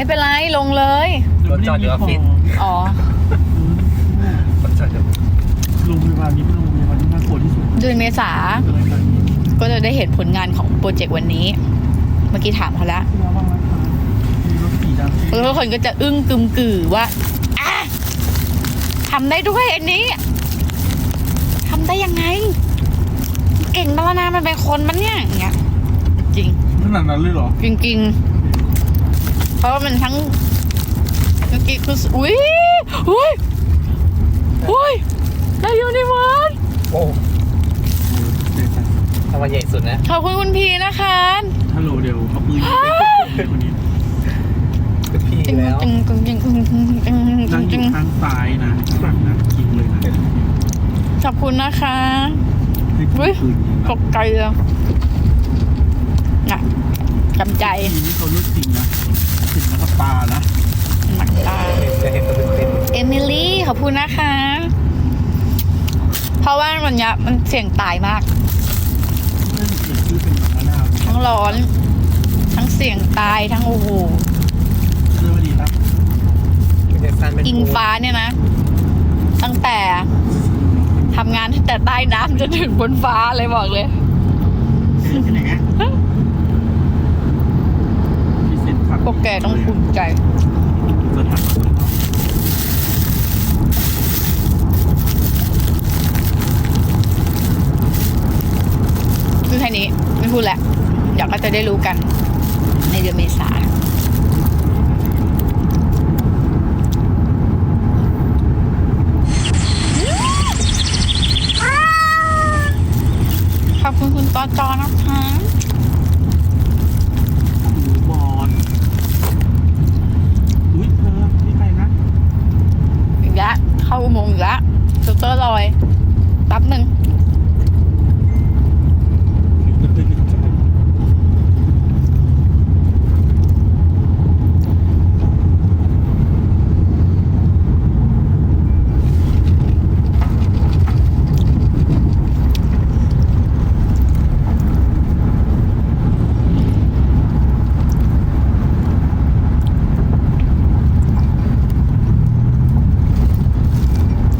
ไม่เป็นไรลงเลย รถจอดอยู่ออฟฟิศ อ๋อ คนจอดอยู่โรงพยาบาลนี้เป็นโรงพยาบาลที่น่ากลัวที่สุดเดือนเมษาก็เลยการนี้ก็จะได้เห็นผลงานของโปรเจกต์วันนี้ เมื่อกี้ถามเขาแล้ว ที่ว่าบ้างนะคะมีรถสีดำแล้วทุกคนก็จะอึ้งกึมกือว่าอะทำได้ด้วยอันนี้ทำได้ยังไง เก่งมาแล้วนะมันเป็นคนมันเนี่ยอย่างเงี้ยจริงขนาดนั้นเลยเหรอ จริงๆ เพราะว่ามันทั้งเมื่อกี้คืออุ้ยอุ้ยอุ้ยได้ยูนิเวิร์สโอ้รางวัลใหญ่สุดนะ ขอบคุณคุณพีนะคะฮัลโหลเดี๋ยวเอาปืนยิงไปคนนี้คือพี่จึงแล้วจึงจึงจึงจึงจึงจึงนั่งอจึยู่งข้างซ้ายนะข้างหลังนะคิงเลยนะขอบคุณนะคะให้ปืนยิงตกใจเลยน่ะจำใจทีนี้เขาเลือกจริงนะถึงแล้วก็ ปลานะหนักตาจะเห็นตัวเป็นเอมิลี่ขอบคุณนะคะ เพราะว่าวันเนี้ยมันเสี่ยงตายมากเรื่องเกิดชื่อเป็นมะนาวทั้งร้อน ทั้งเสี่ยงตายทั้งโอ้โหเรื่องดีครับๆเป็นสั้นเป็นอิงฟ้าเนี่ยนะ ตั้งแต่ทำงานตั้งแต่ใต้น้ำจนถึงบนฟ้าเลยบอกเลย เป็นยังไงพิเศษครับ พวกแกต้องภูมิใจที่คือแค่นี้ไม่พูดแหละเดี๋ยวก็จะได้รู้กัน ในเดือนเมษาขอบคุณคุณตอจอนะคะ ดูบอลอุ้ยเธอนี่ใครนะ อีกแล้วเข้าอุโมงค์อีกแล้วซูเตอร์ลอยแป๊บหนึ่ง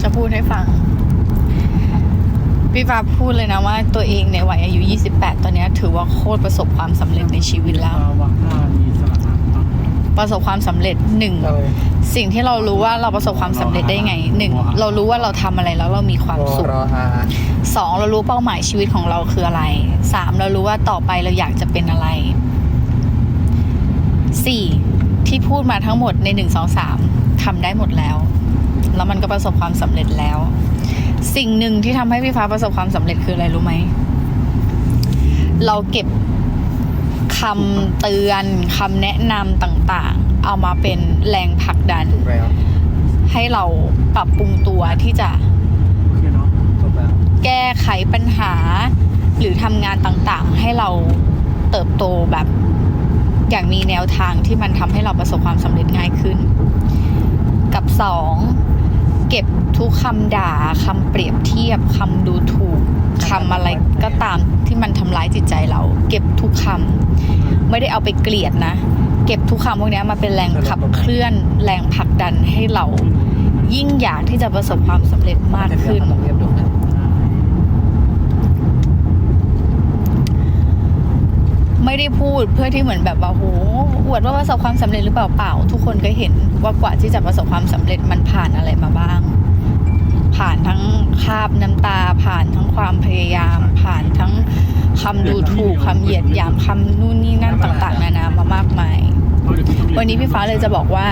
จะพูดให้ฟัง พี่ ฟ้าพูดเลยนะว่าตัวเองในวัยอายุ 28 ตอนนี้ถือว่าโคตรประสบความสำเร็จในชีวิตแล้ว ประสบความสำเร็จหนึ่งสิ่งที่เรารู้ว่าเราประสบความสำเร็จได้ไงหนึ่งเรารู้ว่าเราทำอะไรแล้วเรามีความสุข สองเรารู้เป้าหมายชีวิตของเราคืออะไรสามเรารู้ว่าต่อไปเราอยากจะเป็นอะไรสี่ที่พูดมาทั้งหมดในหนึ่งสองสามทำได้หมดแล้ว แล้วมันก็ประสบความสำเร็จแล้ว สิ่งหนึ่งที่ทำให้พี่ฟ้าประสบความสำเร็จคืออะไรรู้ไหม เราเก็บคำเตือนคำแนะนำต่างๆ เอามาเป็นแรงผลักดันถูกแล้วให้เราปรับปรุงตัวที่จะโอเคเนาะถูกแล้วแก้ไขปัญหา หรือทำงานต่างๆ ให้เราเติบโตแบบอย่างมีแนวทางที่มันทำให้เราประสบความสำเร็จง่ายขึ้น กับสอง เก็บทุกคำด่าคำเปรียบเทียบคำดูถูกคำอะไรก็ตามที่มันทำร้ายจิตใจเรา เก็บทุกคำไม่ได้เอาไปเกลียดนะ เก็บทุกคำพวกนี้มาเป็นแรงขับเคลื่อนแรงผลักดันให้เรา ยิ่งอยากที่จะประสบความสำเร็จมากขึ้น ลองเรียบดูนะ ไม่ได้พูดเพื่อที่เหมือนแบบว่าโหอวดว่าประสบความสำเร็จหรือเปล่าเปล่า ทุกคนก็เห็นว่ากว่าที่จะประสบความสำเร็จมันผ่านอะไรมาบ้าง ผ่านทั้งคาบน้ำตา ผ่านทั้งความพยายาม ผ่านทั้งคำดูถูกคำเหยียดหยามคำนู่นนี่นั่นต่าง ๆ นานามามากมาย วันนี้พี่ฟ้าเลยจะบอกว่า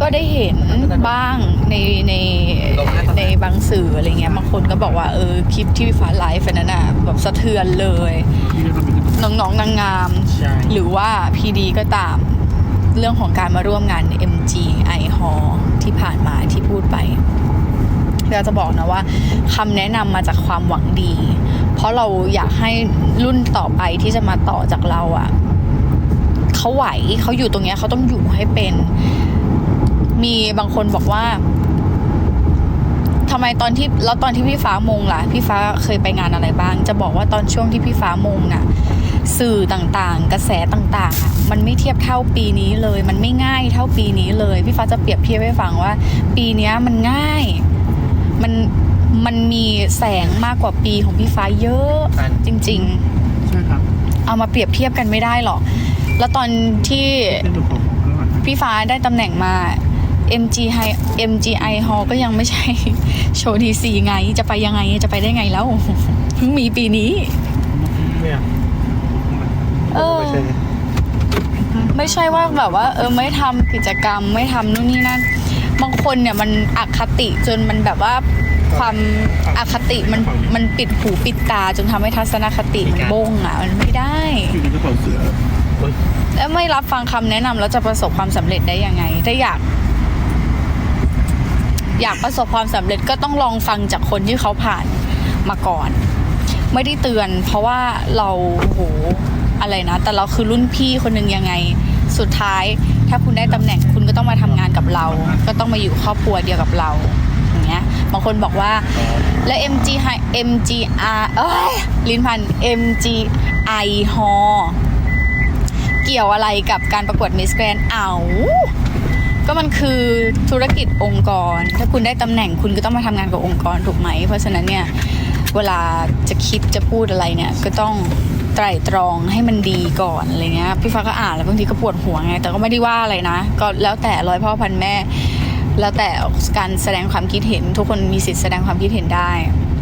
ก็ได้เห็นบ้างในในในบางสื่ออะไรเงี้ยบางคนก็บอกว่าเออคลิปที่พี่ฟ้าไลฟ์นั้นน่ะแบบสะเทือนเลย น้องๆนางงามใช่หรือว่าพีดีก็ตาม เรื่องของการมาร่วมงาน MG i h a l l ที่ผ่านมาที่พูดไปเราจะบอกนะว่าคำแนะนำมาจากความหวังดี เพราะเราอยากให้รุ่นต่อไปที่จะมาต่อจากเราอะ่ะเขาไหวเขาอยู่ตรงเนี้ยเขาต้องอยู่ให้เป็น มีบางคนบอกว่าทำไมตอนที่แล้วตอนที่พี่ฟ้ามงล่ะ พี่ฟ้าเคยไปงานอะไรบ้าง จะบอกว่าตอนช่วงที่พี่ฟ้ามงน่ะ สื่อต่างๆ กระแสต่างๆอะมันไม่เทียบเท่าปีนี้เลย มันไม่ง่ายเท่าปีนี้เลยพี่ฟ้าจะเปรียบเทียบให้ฟังว่า ปีนี้มันง่าย มันมันมีแสงมากกว่าปีของพี่ฟ้าเยอะจริง ๆ ใช่ครับ เอามาเปรียบเทียบกันไม่ได้หรอก แล้วตอนที่พี่ฟ้าได้ตำแหน่งมา MG High MGI Hall ก็ยังไม่ใช่โชว์ดีซีไง จะไปยังไงจะไปได้ไงแล้วเพิ่งมีปีนี้ เนี่ยเออ ไม่ใช่ไม่ใช่ว่าแบบว่า เออไม่ทำกิจกรรมไม่ทำนู่นนี่นั่นบางคนเนี่ยมันอคติจนมันแบบว่าความอคติมันมันปิดหูปิดตา จนทำให้ทัศนคติมันบงอะ มันไม่ได้ อยู่ในกระเป๋าเสืออุ๊ยแล้วไม่รับฟังคำแนะนำแล้วจะประสบความสำเร็จได้ยังไง ถ้าอยาก อยากประสบความสำเร็จก็ต้องลองฟังจากคนที่เขาผ่านมาก่อน ไม่ได้เตือน เพราะว่าเราโอ้โห อะไรนะ แต่เราคือรุ่นพี่คนหนึ่งยังไง สุดท้าย ถ้าคุณได้ตำแหน่งคุณก็ต้องมาทำงานกับเรา ก็ต้องมาอยู่ครอบครัวเดียวกับเราอย่างเงี้ยบางคนบอกว่าแล้ว MG I MGR เอ้ยลิ้นพัน MGI H เกี่ยวอะไรกับการประกวดมิสแกรนเอาก็มันคือธุรกิจองค์กร ถ้าคุณได้ตำแหน่งคุณก็ต้องมาทำงานกับองค์กรถูกไหม เพราะฉะนั้นเนี่ย เวลาจะคิดจะพูดอะไรเนี่ย ก็ต้อง ไตร่ตรองให้มันดีก่อนอะไรเงี้ยพี่ฟ้าก็อ่านแล้วบางทีก็ปวดหัวไง แต่ก็ไม่ได้ว่าอะไรนะ ก็แล้วแต่ร้อยพ่อพันแม่ แล้วแต่การแสดงความคิดเห็น ทุกคนมีสิทธิ์แสดงความคิดเห็นได้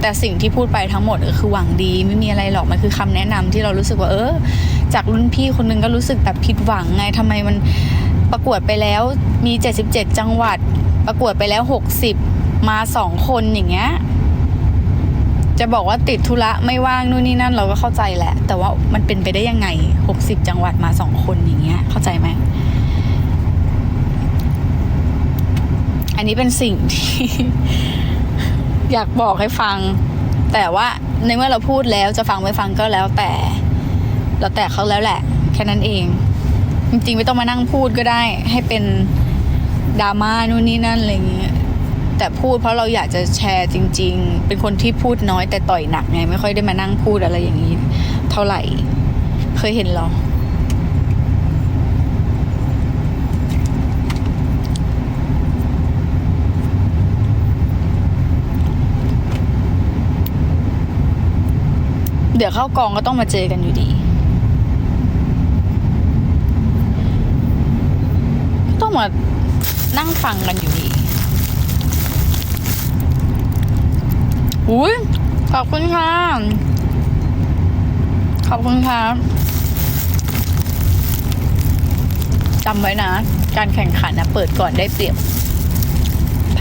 แต่สิ่งที่พูดไปทั้งหมดก็คือหวังดีไม่มีอะไรหรอกมันคือคำแนะนำที่เรารู้สึกว่าเออ จากรุ่นพี่คนนึงก็รู้สึกแบบผิดหวังไงทำไมมันประกวดไปแล้วมี 77 จังหวัด ประกวดไปแล้ว 60 มาสองคนอย่างเงี้ย จะบอกว่าติดธุระไม่ว่างนู่นนี่นั่นเราก็เข้าใจแหละ แต่ว่ามันเป็นไปได้ยังไง 60 จังหวัดมาสองคนอย่างเงี้ย เข้าใจไหม อันนี้เป็นสิ่งที่ อยากบอกให้ฟัง แต่ว่าในเมื่อเราพูดแล้วจะฟังไม่ฟังก็แล้วแต่ แล้วแต่เขาแล้วแหละ แค่นั้นเอง จริงๆ ไม่ต้องมานั่งพูดก็ได้ ให้เป็นดราม่านู่นนี่นั่นอะไรอย่างเงี้ย แต่พูดเพราะเราอยากจะแชร์จริง ๆ เป็นคนที่พูดน้อยแต่ต่อยหนักไง ไม่ค่อยได้มานั่งพูดอะไรอย่างนี้ เท่าไหร่ เคยเห็นหรอเดี๋ยวเข้ากองก็ต้องมาเจอกันอยู่ดี ต้องมานั่งฟังกันอยู่ดี อุ้ยขอบคุณค่ะ ขอบคุณครับจำไว้นะ การแข่งขันนะเปิดก่อนได้เปรียบ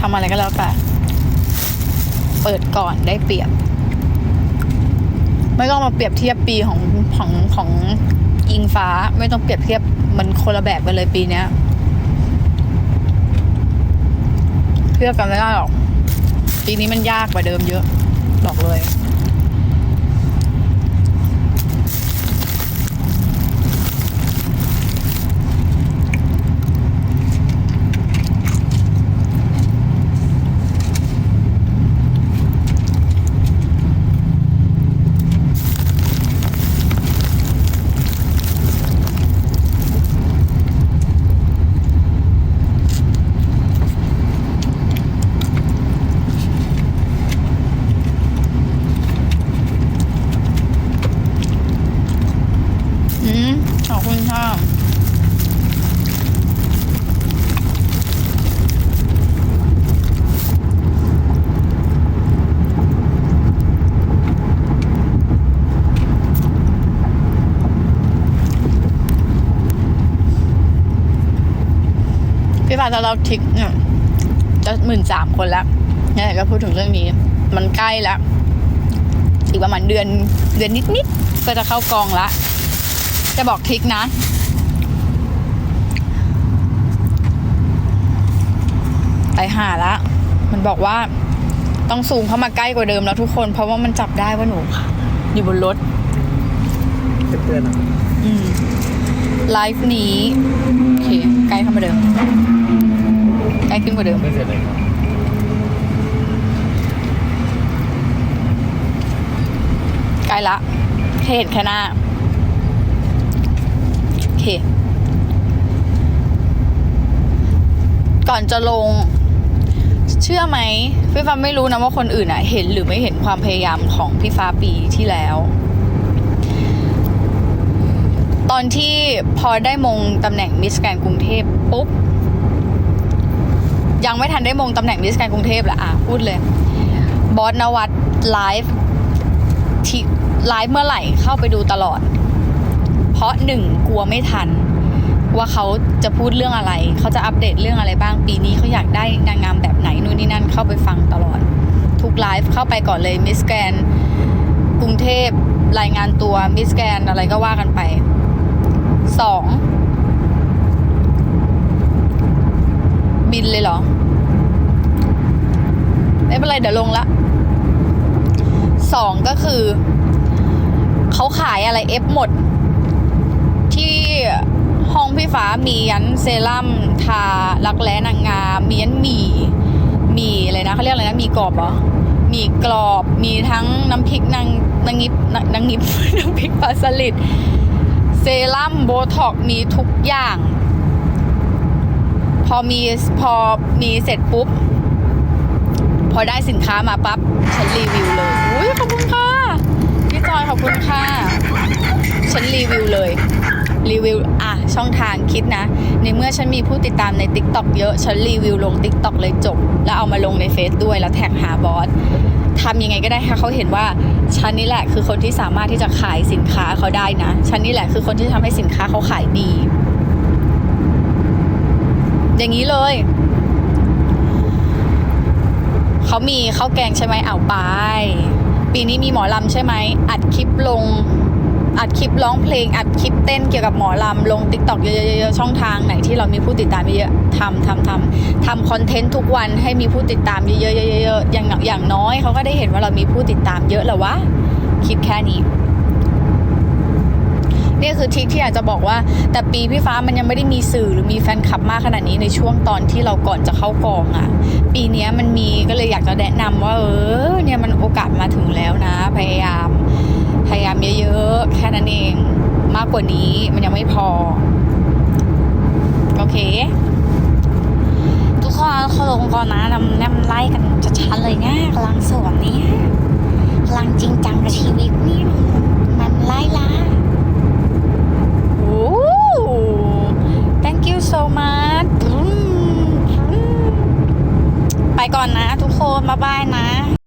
ทำอะไรก็แล้วแต่เปิดก่อนได้เปรียบ ไม่ต้องมาเปรียบเทียบปีของของของอิงฟ้าไม่ต้องเปรียบเทียบมันคนละแบบกันเลยปีเนี้ยเทียบกันไม่ได้หรอก ปีนี้มันยากกว่าเดิมเยอะบอกเลย อืมขอบคุณค่ะ พี่ปาจะเราทิกเนี่ยจะหมื่นสามคนแล้วเนี่ยก็พูดถึงเรื่องนี้ มันใกล้แล้ว อีกประมาณเดือนเดือนนิดๆก็จะเข้ากองละ จะบอกทริกนะไปหาละ มันบอกว่าต้องซูมเข้ามาใกล้กว่าเดิมแล้วทุกคน เพราะว่ามันจับได้ว่าหนูอยู่บนรถเพื่อนๆอะอืมไลฟ์นี้ โอเค ใกล้เข้ามาเดิมใกล้ขึ้นกว่าเดิมไม่เสร็จเลยครับใกล้ละแค่เห็นแค่หน้า โอเค ก่อนจะลง เชื่อไหมพี่ฟ้าไม่รู้นะว่าคนอื่นอะเห็นหรือไม่เห็นความพยายามของพี่ฟ้าปีที่แล้วตอนที่พอได้มงตำแหน่งมิสแกรนกรุงเทพปุ๊บ ยังไม่ทันได้มงตำแหน่งมิสแกรนกรุงเทพแหละอะพูดเลย บอสนวัตไลฟ์ที่ไลฟ์เมื่อไหร่เข้าไปดูตลอด เพราะหนึ่งกลัวไม่ทัน ว่าเขาจะพูดเรื่องอะไร เขาจะอัปเดตเรื่องอะไรบ้างปีนี้เขาอยากได้นางงามแบบไหนนู่นนี่นั่นเข้าไปฟังตลอด ทุกไลฟ์เข้าไปก่อนเลยมิสแกรนกรุงเทพรายงานตัวมิสแกรนอะไรก็ว่ากันไปสอง บินเลยเหรอ ไม่เป็นไรเดี๋ยวลงละสองก็คือ เขาขายอะไรเอฟหมด ที่ห้องพี่ฟ้ามียันเซรั่มทารักแร้นางงามมียันหมี่หมี่อะไรนะเขาเรียกอะไรนะหมีกรอบเหรอหมีกรอบมีทั้งน้ำพริกนางนางงิบนางนิบน้ำพริกปลาสลิดเซรั่มโบท็อกมีทุกอย่าง พอมีพอมีเสร็จปุ๊บ พอได้สินค้ามาปั๊บฉันรีวิวเลยอุ้ยขอบคุณค่ะพี่จอยขอบคุณค่ะ ฉันรีวิวเลยรีวิวอะช่องทางคิดนะ ในเมื่อฉันมีผู้ติดตามใน t ิ k t o k เยอะ ฉันรีวิวลง t ิ k t o k เลยจบ แล้วเอามาลงในเฟซด้วยแล้วแท็กหาบอสทำยังไงก็ได้ให้เขาเห็นว่าฉันนี่แหละคือคนที่สามารถที่จะขายสินค้าเขาได้นะฉันนี่แหละคือคนที่ทำให้สินค้าเขาขายดี อย่างนี้เลย เขามีข้าวแกงใช่ไหมเอาไป ปีนี้มีหมอลำใช่ไหม อัดคลิปลง อัดคลิปร้องเพลง อัดคลิปเต้นเกี่ยวกับหมอลำ ลง t ิ k t o k เยอะๆช่องทางไหนที่เรามีผู้ติดตามเยอะๆทำทำทำทำคอนเทนต์ทุกวันให้มีผู้ติดตามเยอะๆๆๆอย่างอย่างน้อยเขาก็ได้เห็นว่าเรามีผู้ติดตามเยอะแล้ววะคิดแค่นี้ นี่คือทริคที่อยากจะบอกว่า แต่ปีพี่ฟ้ามันยังไม่ได้มีสื่อหรือมีแฟนคลับมากขนาดนี้ในช่วงตอนที่เราก่อนจะเข้ากองอะ่ะ ปีนี้มันมีก็เลยอยากจะแนะนำว่า เออเนี่ยมันโอกาสมาถึงแล้วนะ พยายาม พยายามเยอะๆแค่นั้นเองมากกว่านี้มันยังไม่พอ โอเค ทุกคนเขาลงก่อนนะนำนำไล่กันชัดๆเลยเนี่ยกำลังสวนเนี่ยกำลังจริงจังกับชีวิตเนี่ย so much ไปก่อนนะทุกคน บ๊ายบายนะ